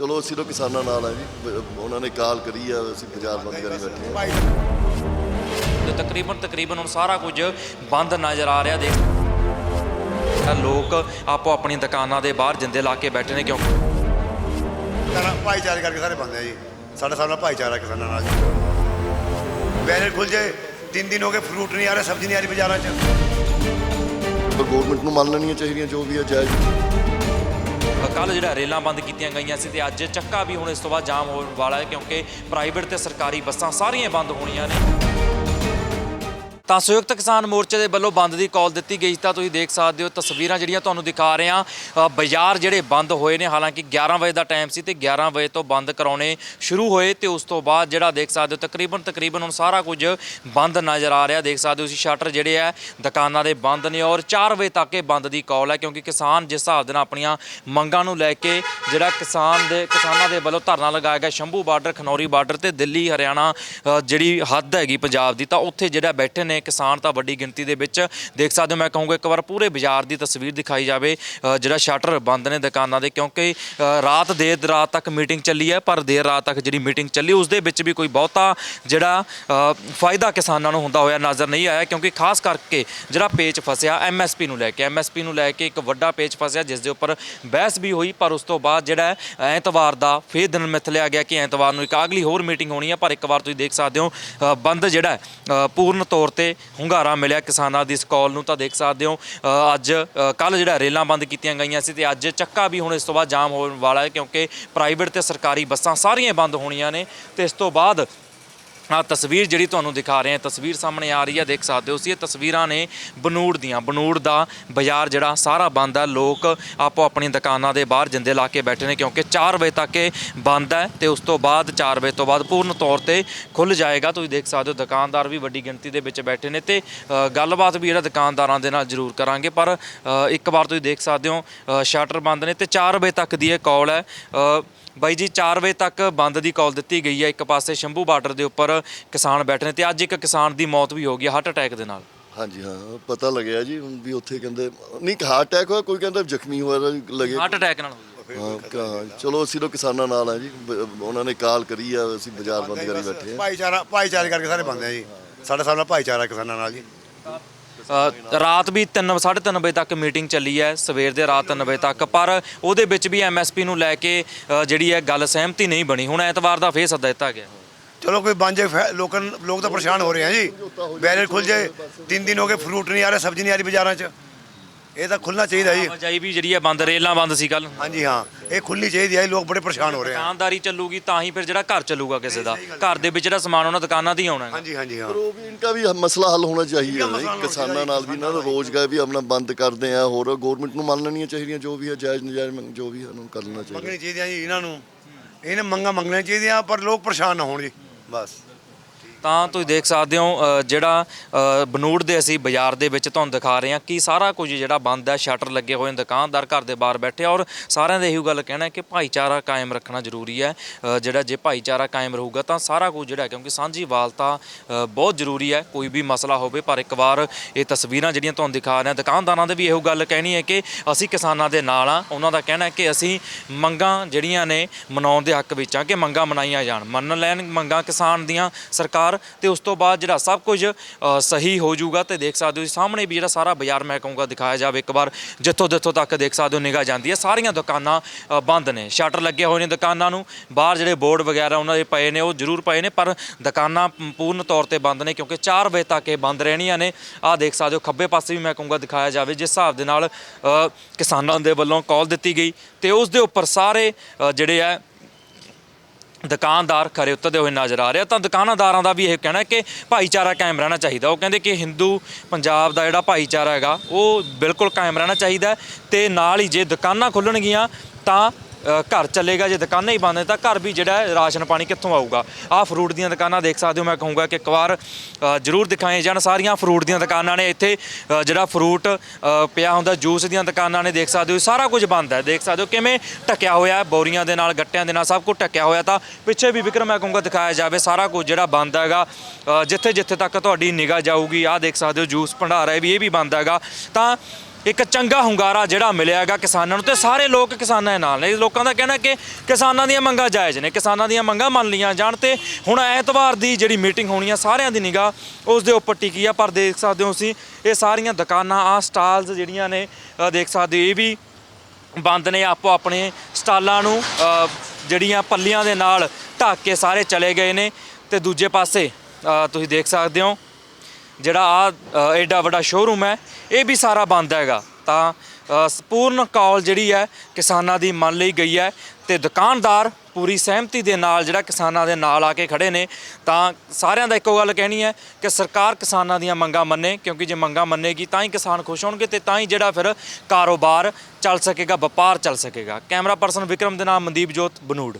ਚਲੋ ਅਸੀਂ ਤਾਂ ਕਿਸਾਨਾਂ ਨਾਲ ਆ ਜੀ। ਬ- ਉਹਨਾਂ ਨੇ ਕਾਲ ਕਰੀ ਆ ਅਸੀਂ ਬਾਜ਼ਾਰ ਬੰਦ ਕਰੀ ਬੈਠੇ ਆ। ਤੇ ਤਕਰੀਬਨ ਤਕਰੀਬਨ ਹੁਣ ਸਾਰਾ ਕੁਝ ਬੰਦ ਨਜ਼ਰ ਆ ਰਿਹਾ ਦੇਖ। ਤਾਂ ਲੋਕ ਆਪੋ ਆਪਣੀ ਦੁਕਾਨਾਂ ਦੇ ਬਾਹਰ ਜਿੰਦੇ ਲਾ ਕੇ ਬੈਠੇ ਨੇ ਕਿਉਂਕਿ ਸਾਰਾ ਭਾਈਚਾਰੇ ਕਰਕੇ ਸਾਰੇ ਬੰਦੇ ਆ ਜੀ। ਸਾਡਾ ਸਾਡਾ ਭਾਈਚਾਰਾ ਕਿਸਾਨਾਂ ਨਾਲ ਜੀ। ਖੁੱਲ ਜਾਏ ਤਿੰਨ ਦਿਨ ਹੋ ਗਏ ਫਰੂਟ ਨਹੀਂ ਆ ਰਿਹਾ ਸਬਜ਼ੀ ਨਹੀਂ ਆ ਰਹੀ ਬਾਜ਼ਾਰਾਂ 'ਚ। ਪਰ ਗਵਰਨਮੈਂਟ ਨੂੰ ਮੰਨ ਲੈਣੀਆਂ ਚਾਹੀਦੀਆਂ ਜੋ ਵੀ ਹੈ ਜਾਇਜ਼। ਕੱਲ ਜਿਹੜਾ ਰੇਲਾਂ ਬੰਦ ਕੀਤੀਆਂ ਗਈਆਂ ਸੀ ਤੇ ਅੱਜ ਚੱਕਾ ਵੀ ਹੁਣ ਇਸ ਤੋਂ ਬਾਅਦ ਜਾਮ ਹੋਣ ਵਾਲਾ ਹੈ ਕਿਉਂਕਿ ਪ੍ਰਾਈਵੇਟ ਤੇ ਸਰਕਾਰੀ ਬੱਸਾਂ ਸਾਰੀਆਂ ਬੰਦ ਹੋਣੀਆਂ ਨੇ। ਤਾਂ ਸੰਯੁਕਤ ਕਿਸਾਨ ਮੋਰਚੇ ਦੇ ਵੱਲੋਂ ਬੰਦ ਦੀ ਕਾਲ ਦਿੱਤੀ ਗਈ ਤਾਂ ਤੁਸੀਂ ਦੇਖ ਸਕਦੇ ਹੋ ਤਸਵੀਰਾਂ ਜਿਹੜੀਆਂ ਤੁਹਾਨੂੰ ਦਿਖਾ ਰਹੇ। ਹਾਂ ਬਾਜ਼ਾਰ ਜਿਹੜੇ ਬੰਦ ਹੋਏ ਨੇ, ਹਾਲਾਂਕਿ 11 ਵਜੇ ਦਾ ਟਾਈਮ ਸੀ ਤੇ 11 ਵਜੇ ਤੋਂ ਬੰਦ ਕਰਾਉਣੇ ਸ਼ੁਰੂ ਹੋਏ ਤੇ ਉਸ ਤੋਂ ਬਾਅਦ ਜਿਹੜਾ ਦੇਖ ਸਕਦੇ ਹੋ ਤਕਰੀਬਨ ਤਕਰੀਬਨ ਹੁਣ ਸਾਰਾ ਕੁਝ ਬੰਦ ਨਜ਼ਰ ਆ ਰਿਹਾ। ਦੇਖ ਸਕਦੇ ਹੋ ਤੁਸੀਂ ਸ਼ਟਰ ਜਿਹੜੇ ਆ, ਦੁਕਾਨਾਂ ਦੇ ਬੰਦ ਨੇ ਔਰ 4 ਵਜੇ ਤੱਕ ਇਹ ਬੰਦ ਦੀ ਕਾਲ ਹੈ ਕਿਉਂਕਿ ਕਿਸਾਨ ਜਿਸ ਹਿਸਾਬ ਦੇ ਨਾਲ ਆਪਣੀਆਂ ਮੰਗਾਂ ਨੂੰ ਲੈ ਕੇ ਜਿਹੜਾ ਕਿਸਾਨ ਦੇ, ਕਿਸਾਨਾਂ ਦੇ ਵੱਲੋਂ ਧਰਨਾ ਲਗਾਇਆ ਗਿਆ, ਸ਼ੰਭੂ ਬਾਰਡਰ, ਖਨੌਰੀ ਬਾਰਡਰ ਤੇ ਦਿੱਲੀ, ਹਰਿਆਣਾ ਜਿਹੜੀ ਹੱਦ ਹੈਗੀ ਪੰਜਾਬ ਦੀ ਤਾਂ ਉੱਥੇ ਜਿਹੜਾ ਬੈਠੇ ਨੇ ਕਿਸਾਨ ਤਾਂ ਵੱਡੀ ਗਿਣਤੀ ਦੇ ਵਿੱਚ ਦੇਖ ਸਕਦੇ ਹੋ, ਮੈਂ ਕਹੂੰਗਾ ਇੱਕ ਵਾਰ ਪੂਰੇ ਬਾਜ਼ਾਰ ਦੀ ਤਸਵੀਰ ਦਿਖਾਈ ਜਾਵੇ ਜਿਹੜਾ ਸ਼ਟਰ ਬੰਦ ਨੇ ਦੁਕਾਨਾਂ ਦੇ, ਕਿਉਂਕਿ ਰਾਤ ਦੇਰ ਰਾਤ ਤੱਕ ਮੀਟਿੰਗ ਚੱਲੀ ਹੈ, ਪਰ ਦੇਰ ਰਾਤ ਤੱਕ ਜਿਹੜੀ ਮੀਟਿੰਗ ਚੱਲੀ, ਉਸ ਦੇ ਵਿੱਚ ਵੀ ਕੋਈ ਬਹੁਤਾ ਜਿਹੜਾ ਫਾਇਦਾ ਕਿਸਾਨਾਂ ਨੂੰ ਹੁੰਦਾ ਹੋਇਆ ਨਜ਼ਰ ਨਹੀਂ ਆਇਆ, ਕਿਉਂਕਿ ਖਾਸ ਕਰਕੇ ਜਿਹੜਾ ਪੇਚ ਫਸਿਆ ਐਮਐਸਪੀ ਨੂੰ ਲੈ ਕੇ ਐਮਐਸਪੀ ਨੂੰ ਲੈ ਕੇ ਇੱਕ ਵੱਡਾ ਪੇਚ ਫਸਿਆ, ਜਿਸ ਦੇ ਉੱਪਰ ਬਹਿਸ ਵੀ ਹੋਈ, ਪਰ ਉਸ ਤੋਂ ਬਾਅਦ ਜਿਹੜਾ ਐਤਵਾਰ ਦਾ ਫੇਰ ਦਿਨ ਮਿਥ ਲਿਆ ਗਿਆ ਕਿ ਐਤਵਾਰ ਨੂੰ ਇੱਕ ਅਗਲੀ ਹੋਰ ਮੀਟਿੰਗ ਹੋਣੀ ਹੈ, ਪਰ ਇੱਕ ਵਾਰ ਤੁਸੀਂ ਦੇਖ ਸਕਦੇ ਹੋ ਬੰਦ ਜਿਹੜਾ ਪੂਰਨ ਤੌਰ ਤੇ ਹੁੰਗਾਰਾ ਮਿਲਿਆ ਕਿਸਾਨਾਂ ਦੀ ਇਸ ਕਾਲ ਨੂੰ ਤਾਂ ਦੇਖ ਸਕਦੇ ਹੋ। ਅ, ਅੱਜ ਕੱਲ ਜਿਹੜਾ ਰੇਲਾਂ ਬੰਦ ਕੀਤੀਆਂ ਗਈਆਂ ਸੀ ਤੇ ਅੱਜ ਚੱਕਾ ਵੀ ਹੁਣ ਇਸ ਤੋਂ ਬਾਅਦ ਜਾਮ ਹੋਣ ਵਾਲਾ ਹੈ ਕਿਉਂਕਿ ਪ੍ਰਾਈਵੇਟ ਤੇ ਸਰਕਾਰੀ ਬੱਸਾਂ ਸਾਰੀਆਂ ਬੰਦ ਹੋਣੀਆਂ ਨੇ। ਤੇ ਇਸ ਤੋਂ ਬਾਅਦ ਆ ਤਸਵੀਰ ਜਿਹੜੀ ਤੁਹਾਨੂੰ ਦਿਖਾ ਰਹੇ ਹਾਂ, ਤਸਵੀਰ ਸਾਹਮਣੇ ਆ ਰਹੀ ਹੈ, ਦੇਖ ਸਕਦੇ ਹੋ ਸੀ ਇਹ ਤਸਵੀਰਾਂ ਨੇ ਬਨੂੜ ਦੀਆਂ। ਬਨੂੜ ਦਾ ਬਾਜ਼ਾਰ ਜਿਹੜਾ ਸਾਰਾ ਬੰਦ ਹੈ, ਲੋਕ ਆਪੋ ਆਪਣੀ ਦੁਕਾਨਾਂ ਦੇ ਬਾਹਰ ਜਿੰਦੇ ਲਾ ਕੇ ਬੈਠੇ ਨੇ ਕਿਉਂਕਿ 4 ਵਜੇ ਤੱਕ ਇਹ ਬੰਦ ਹੈ ਤੇ ਉਸ ਤੋਂ ਬਾਅਦ 4 ਵਜੇ ਤੋਂ ਬਾਅਦ ਪੂਰਨ ਤੌਰ ਤੇ ਖੁੱਲ ਜਾਏਗਾ। ਤੁਸੀਂ ਦੇਖ ਸਕਦੇ ਹੋ, ਦੁਕਾਨਦਾਰ ਵੀ ਵੱਡੀ ਗਿਣਤੀ ਦੇ ਵਿੱਚ ਬੈਠੇ ਨੇ ਤੇ ਗੱਲਬਾਤ ਵੀ ਜਿਹੜਾ ਦੁਕਾਨਦਾਰਾਂ ਦੇ ਨਾਲ ਜ਼ਰੂਰ ਕਰਾਂਗੇ। ਪਰ ਇੱਕ ਵਾਰ ਤੁਸੀਂ ਦੇਖ ਸਕਦੇ ਹੋ ਸ਼ਟਰ ਬੰਦ ਨੇ ਤੇ 4 ਵਜੇ ਤੱਕ ਦੀ ਇਹ ਕਾਲ ਹੈ। ਬਾਈ ਜੀ 4 ਵਜੇ ਤੱਕ ਬੰਦ ਦੀ ਕਾਲ ਦਿੱਤੀ ਗਈ ਹੈ। ਇੱਕ ਪਾਸੇ ਸ਼ੰਭੂ ਬਾਰਡਰ ਦੇ ਉੱਪਰ ਕਿਸਾਨ ਬੈਠੇ ਨੇ ਤੇ ਅੱਜ ਇੱਕ ਕਿਸਾਨ ਦੀ ਮੌਤ ਵੀ ਹੋ ਗਈ ਹਾਰਟ ਅਟੈਕ ਦੇ ਨਾਲ। ਹਾਂਜੀ ਹਾਂ ਪਤਾ ਲੱਗਿਆ ਜੀ ਹੁਣ ਵੀ ਉੱਥੇ ਕਹਿੰਦੇ ਨਹੀਂ ਹਾਰਟ ਅਟੈਕ ਹੋਇਆ ਕੋਈ ਕਹਿੰਦਾ ਜ਼ਖਮੀ ਹੋਇਆ ਲੱਗੇ। ਹਾਰਟ ਅਟੈਕ ਨਾਲ ਹੋਈ ਹਾਂ ਕਾ- ਚਲੋ ਅਸੀਂ ਤਾਂ ਕਿਸਾਨਾਂ ਨਾਲ ਆ ਜੀ ਬ- ਉਹਨਾਂ ਨੇ ਕਾਲ ਕਰੀ ਆ ਅਸੀਂ ਬਾਜ਼ਾਰ ਬੰਦ ਕਰੀ ਬੈਠੇ ਆ। ਭਾਈਚਾਰਾ ਭਾਈਚਾਰੇ ਕਰਕੇ ਸਾਰੇ ਬੰਦੇ ਆ ਜੀ। ਸਾਡਾ ਸਾਡਾ ਭਾਈਚਾਰਾ ਕਿਸਾਨਾਂ ਨਾਲ ਜੀ। ਅ, ਰਾਤ ਵੀ 3 3:30 ਵਜੇ ਤੱਕ ਮੀਟਿੰਗ ਚੱਲੀ ਹੈ ਸਵੇਰ ਦੇ ਰਾਤ 3 ਵਜੇ ਤੱਕ ਪਰ ਉਹਦੇ ਵਿੱਚ ਵੀ ਐਮਐਸਪੀ ਨੂੰ ਲੈ ਕੇ ਅ, ਜਿਹੜੀ ਹੈ ਗੱਲ ਸਹਿਮਤੀ ਨਹੀਂ ਬਣੀ। ਹੁਣ ਐਤਵਾਰ ਦਾ ਫੇਰ ਸੱਦਾ ਦਿੱਤਾ ਗਿਆ। ਚਲੋ ਕੋਈ ਬਣ ਜਾਏ ਫੈ- ਲੋਕਾਂ ਲੋਕ ਤਾਂ ਪਰੇਸ਼ਾਨ ਹੋ ਰਹੇ ਆ ਜੀ। ਬੈਨਰ ਖੁੱਲ ਜਾਏ ਤਿੰਨ ਦਿਨ ਹੋ ਗਏ ਫਰੂਟ ਨਹੀਂ ਆ ਰਿਹਾ ਸਬਜ਼ੀ ਨਹੀਂ ਆ ਰਹੀ ਬਾਜ਼ਾਰਾਂ 'ਚ। ਇਹ ਤਾਂ ਖੁੱਲਣਾ ਚਾਹੀਦਾ ਜੀ। ਆਵਾਜਾਈ ਵੀ ਜਿਹੜੀ ਹੈ ਬੰਦ ਰੇਲਾਂ ਬੰਦ ਸੀ ਕੱਲ ਹਾਂਜੀ ਹਾਂ। ਇਹ ਖੁੱਲਣੀ ਚਾਹੀਦੀ ਹੈ ਲੋਕ ਬੜੇ ਪਰੇਸ਼ਾਨ ਹੋ ਰਹੇ ਆ। ਦੁਕਾਨਦਾਰੀ ਚੱਲੂਗੀ ਤਾਂ ਹੀ ਫਿਰ ਜਿਹੜਾ ਘਰ ਚੱਲੂਗਾ ਕਿਸੇ ਦਾ। ਘਰ ਦੇ ਵਿੱਚ ਜਿਹੜਾ ਸਮਾਨ ਉਹਨਾਂ ਦੁਕਾਨਾਂ ਤੇ ਹੀ ਆਉਣਾ ਹੈ ਹਾਂਜੀ ਹਾਂਜੀ ਹਾਂ। ਪਰ ਉਹ ਵੀ ਇਨਕਾ ਵੀ ਮਸਲਾ ਹੱਲ ਹੋਣਾ ਨਾ ਮਸਲਾ ਹੋਣਾ ਕਿਸਾਨਾਂ ਨਾਲ ਵੀ ਇਹਨਾਂ ਦਾ ਰੋਜ਼ਗਾਰ ਵੀ ਆਪਣਾ ਬੰਦ ਕਰਦੇ ਆ। ਹੋਰ ਗਵਰਨਮੈਂਟ ਨੂੰ ਮੰਨ ਲੈਣੀਆਂ ਚਾਹੀਦੀਆਂ ਜੋ ਵੀ ਹੈ ਜਾਇਜ਼ ਨਜਾਇਜ਼ ਮੰਗ- ਜੋ ਵੀ ਹੈ ਉਹਨੂੰ ਕਰਨਾ ਚਾਹੀਦਾ। ਮੰਗਣੀ ਚਾਹੀਦੀਆਂ ਜੀ ਇਹਨਾਂ ਨੂੰ। ਇਹਨੇ ਮੰਗਾਂ ਮੰਗਣੀਆਂ ਚਾਹੀਦੀਆਂ ਪਰ ਲੋਕ ਪਰੇਸ਼ਾਨ ਨਾ ਹੋਣ ਜੀ। ਬਸ ਤਾਂ ਤੁਸੀਂ ਦੇਖ ਸਕਦੇ ਹੋ ਅ, ਜਿਹੜਾ ਅ, ਬਨੂੜ ਦੇ ਅਸੀਂ ਬਾਜ਼ਾਰ ਦੇ ਵਿੱਚ ਤੁਹਾਨੂੰ ਦਿਖਾ ਰਹੇ ਹਾਂ ਕਿ ਸਾਰਾ ਕੁਝ ਜਿਹੜਾ ਬੰਦ ਹੈ ਸ਼ਟਰ ਲੱਗੇ ਹੋਏ ਨੇ ਦੁਕਾਨਦਾਰ ਘਰ ਦੇ ਬਾਹਰ ਬੈਠੇ ਆ ਔਰ ਸਾਰਿਆਂ ਦਾ ਇਹੋ ਗੱਲ ਕਹਿਣਾ ਹੈ ਕਿ ਭਾਈਚਾਰਾ ਕਾਇਮ ਰੱਖਣਾ ਜ਼ਰੂਰੀ ਹੈ। ਅ, ਜਿਹੜਾ ਜੇ ਭਾਈਚਾਰਾ ਕਾਇਮ ਰਹੂਗਾ ਤਾਂ ਸਾਰਾ ਕੁਝ ਜਿਹੜਾ ਹੈ, ਕਿਉਂਕਿ ਸਾਂਝੀ ਵਾਲਤਾ ਅ, ਬਹੁਤ ਜ਼ਰੂਰੀ ਹੈ ਕੋਈ ਵੀ ਮਸਲਾ ਹੋਵੇ ਪਰ ਇੱਕ ਵਾਰ ਇਹ ਤਸਵੀਰਾਂ ਜਿਹੜੀਆਂ ਤੁਹਾਨੂੰ ਦਿਖਾ ਰਹੇ ਹਾਂ ਦੁਕਾਨਦਾਰਾਂ ਦੇ ਵੀ ਇਹੋ ਗੱਲ ਕਹਿਣੀ ਹੈ ਕਿ ਅਸੀਂ ਕਿਸਾਨਾਂ ਦੇ ਨਾਲ ਆ ਉਹਨਾਂ ਦਾ ਕਹਿਣਾ ਹੈ ਕਿ ਅਸੀਂ ਮੰਗਾਂ ਜਿਹੜੀਆਂ ਨੇ ਮਨਾਉਣ ਦੇ ਹੱਕ ਵਿੱਚ ਆ ਕਿ ਮੰਗਾਂ ਮਨਾਈਆਂ ਜਾਣ ਮੰਨ ਲੈਣ ਮੰਗਾਂ ਕਿਸਾਨ ਦੀਆਂ ਸਰਕਾਰ ਤੇ ਉਸ ਤੋਂ ਬਾਅਦ ਜਿਹੜਾ ਸਭ ਕੁਝ ਸਹੀ ਹੋ ਜਾਊਗਾ ਤੇ ਦੇਖ ਸਕਦੇ ਹੋ ਸਾਹਮਣੇ ਵੀ ਜਿਹੜਾ ਸਾਰਾ ਬਾਜ਼ਾਰ ਮੈਂ ਕਹੂੰਗਾ ਦਿਖਾਇਆ ਜਾਵੇ ਇੱਕ ਵਾਰ, ਜਿੱਥੋਂ ਜਿੱਥੋਂ ਤੱਕ ਦੇਖ ਸਕਦੇ ਹੋ ਨਿਗਾਹ ਜਾਂਦੀ ਹੈ। ਸਾਰੀਆਂ ਦੁਕਾਨਾਂ ਬੰਦ ਨੇ, ਸ਼ਟਰ ਲੱਗੇ ਹੋਏ ਨੇ ਦੁਕਾਨਾਂ ਨੂੰ, ਬਾਹਰ ਜਿਹੜੇ ਬੋਰਡ ਵਗੈਰਾ ਉਹਨਾਂ ਦੇ ਪਏ ਨੇ, ਉਹ ਜ਼ਰੂਰ ਪਏ ਨੇ, ਪਰ ਦੁਕਾਨਾਂ ਪੂਰਨ ਤੌਰ ਤੇ ਬੰਦ ਨੇ ਕਿਉਂਕਿ 4 ਵਜੇ ਤੱਕ ਇਹ ਬੰਦ ਰਹਿਣੀਆਂ ਨੇ। ਆਹ ਦੇਖ ਸਕਦੇ ਹੋ, ਖੱਬੇ ਪਾਸੇ ਵੀ ਮੈਂ ਕਹੂੰਗਾ ਦਿਖਾਇਆ ਜਾਵੇ, ਜਿਸ ਹਿਸਾਬ ਦੇ ਨਾਲ ਕਿਸਾਨਾਂ ਦੇ ਵੱਲੋਂ ਕਾਲ ਦਿੱਤੀ ਗਈ ਤੇ ਉਸ ਦੇ ਉੱਪਰ ਸਾਰੇ ਜਿਹੜੇ ਆ ਦੁਕਾਨਦਾਰ ਖਰੇ ਉਤਰਦੇ ਹੋਏ ਨਜ਼ਰ ਆ ਰਿਹਾ। ਤਾਂ ਦੁਕਾਨਦਾਰਾਂ ਦਾ ਵੀ ਇਹ ਕਹਿਣਾ ਕਿ ਭਾਈਚਾਰਾ ਕਾਇਮ ਰਹਿਣਾ ਚਾਹੀਦਾ। ਉਹ ਕਹਿੰਦੇ ਕਿ ਹਿੰਦੂ ਪੰਜਾਬ ਦਾ ਜਿਹੜਾ ਭਾਈਚਾਰਾ ਹੈਗਾ, ਉਹ ਬਿਲਕੁਲ ਕਾਇਮ ਰਹਿਣਾ ਚਾਹੀਦਾ ਹੈ ਤੇ ਨਾਲ ਹੀ ਜੇ ਦੁਕਾਨਾਂ ਖੁੱਲਣਗੀਆਂ, ਤਾਂ ਘਰ ਚੱਲੇਗਾ ਜੇ ਦੁਕਾਨਾਂ ਹੀ ਬੰਦ ਨੇ ਤਾਂ ਘਰ ਵੀ ਜਿਹੜਾ ਰਾਸ਼ਨ ਪਾਣੀ ਕਿੱਥੋਂ ਆਊਗਾ? ਆਹ ਫਰੂਟ ਦੀਆਂ ਦੁਕਾਨਾਂ ਦੇਖ ਸਕਦੇ ਹੋ, ਮੈਂ ਕਹੂੰਗਾ ਕਿ ਇੱਕ ਵਾਰ ਜ਼ਰੂਰ ਦਿਖਾਏ ਜਾਣ। ਸਾਰੀਆਂ ਫਰੂਟ ਦੀਆਂ ਦੁਕਾਨਾਂ ਨੇ ਇੱਥੇ ਜਿਹੜਾ ਫਰੂਟ ਪਿਆ ਹੁੰਦਾ, ਜੂਸ ਦੀਆਂ ਦੁਕਾਨਾਂ ਨੇ ਦੇਖ ਸਕਦੇ ਹੋ ਸਾਰਾ ਕੁਝ ਬੰਦ ਹੈ। ਦੇਖ ਸਕਦੇ ਹੋ ਕਿਵੇਂ ਢੱਕਿਆ ਹੋਇਆ ਬੋਰੀਆਂ ਦੇ ਨਾਲ, ਗੱਟਿਆਂ ਦੇ ਨਾਲ ਸਭ ਕੁਝ ਢੱਕਿਆ ਹੋਇਆ ਤਾਂ ਪਿੱਛੇ ਵੀ ਵਿਕਰਮ, ਮੈਂ ਕਹੂੰਗਾ, ਦਿਖਾਇਆ ਜਾਵੇ, ਸਾਰਾ ਕੁਝ ਜਿਹੜਾ ਬੰਦ ਹੈਗਾ। ਜਿੱਥੇ ਜਿੱਥੇ ਤੱਕ ਤੁਹਾਡੀ ਨਿਗਾਹ ਜਾਊਗੀ, ਆਹ ਦੇਖ ਸਕਦੇ ਹੋ, ਜੂਸ ਭੰਡਾਰਾ ਹੈ ਵੀ, ਇਹ ਵੀ ਬੰਦ ਹੈਗਾ। ਤਾਂ ਇੱਕ ਚੰਗਾ ਹੁੰਗਾਰਾ ਜਿਹੜਾ ਮਿਲਿਆਗਾ ਕਿਸਾਨਾਂ ਨੂੰ ਤੇ ਸਾਰੇ ਲੋਕ ਕਿਸਾਨਾਂ ਦੇ ਨਾਲ ਨੇ। ਲੋਕਾਂ ਦਾ ਕਹਿਣਾ ਕਿ ਕਿਸਾਨਾਂ ਦੀਆਂ ਮੰਗਾਂ ਜਾਇਜ਼ ਨੇ ਕਿਸਾਨਾਂ ਦੀਆਂ ਮੰਗਾਂ ਮੰਨ ਲਈਆਂ ਜਾਣ ਤੇ ਹੁਣ ਐਤਵਾਰ ਦੀ ਜਿਹੜੀ ਮੀਟਿੰਗ ਹੋਣੀ ਆ ਸਾਰਿਆਂ ਦੀ ਨਿਗਾਹ ਉਸ ਦੇ ਉੱਪਰ ਟਿਕੀ ਆ। ਪਰ ਦੇਖ ਸਕਦੇ ਹੋ ਤੁਸੀਂ ਇਹ ਸਾਰੀਆਂ ਦੁਕਾਨਾਂ ਆ ਸਟਾਲਸ ਜਿਹੜੀਆਂ ਨੇ ਅ, ਦੇਖ ਸਕਦੇ ਹੋ ਇਹ ਵੀ ਬੰਦ ਨੇ। ਆਪੋ ਆਪਣੇ ਸਟਾਲਾਂ ਨੂੰ ਅ, ਜਿਹੜੀਆਂ ਪੱਲੀਆਂ ਦੇ ਨਾਲ ਢੱਕ ਕੇ ਸਾਰੇ ਚਲੇ ਗਏ ਨੇ। ਤੇ ਦੂਜੇ ਪਾਸੇ ਅ, ਤੁਸੀਂ ਦੇਖ ਸਕਦੇ ਹੋ ਜਿਹੜਾ ਆ ਐਡਾ ਵੱਡਾ ਸ਼ੋਰੂਮ ਹੈ ਇਹ ਵੀ ਸਾਰਾ ਬੰਦ ਹੈਗਾ। ਤਾਂ ਅ, ਸੰਪੂਰਨ ਕਾਲ ਜਿਹੜੀ ਹੈ ਕਿਸਾਨਾਂ ਦੀ ਮੰਨ ਲਈ ਗਈ ਹੈ ਤੇ ਦੁਕਾਨਦਾਰ ਪੂਰੀ ਸਹਿਮਤੀ ਦੇ ਨਾਲ ਜਿਹੜਾ ਕਿਸਾਨਾਂ ਦੇ ਨਾਲ ਆ ਕੇ ਖੜੇ ਨੇ ਤਾਂ ਸਾਰਿਆਂ ਦਾ ਇੱਕੋ ਗੱਲ ਕਹਿਣੀ ਹੈ ਕਿ ਸਰਕਾਰ ਕਿਸਾਨਾਂ ਦੀਆਂ ਮੰਗਾਂ ਮੰਨੇ ਕਿਉਂਕਿ ਜੇ ਮੰਗਾਂ ਮੰਨੇਗੀ ਤਾਂ ਹੀ ਕਿਸਾਨ ਖੁਸ਼ ਹੋਣਗੇ ਤੇ ਤਾਂ ਹੀ ਜਿਹੜਾ ਫਿਰ ਕਾਰੋਬਾਰ ਚੱਲ ਸਕੇਗਾ ਵਪਾਰ ਚੱਲ ਸਕੇਗਾ। ਕੈਮਰਾ ਪਰਸਨ ਵਿਕਰਮ ਦੇ ਨਾਲ ਮਨਦੀਪ ਜੋਤ ਬਨੂੜ।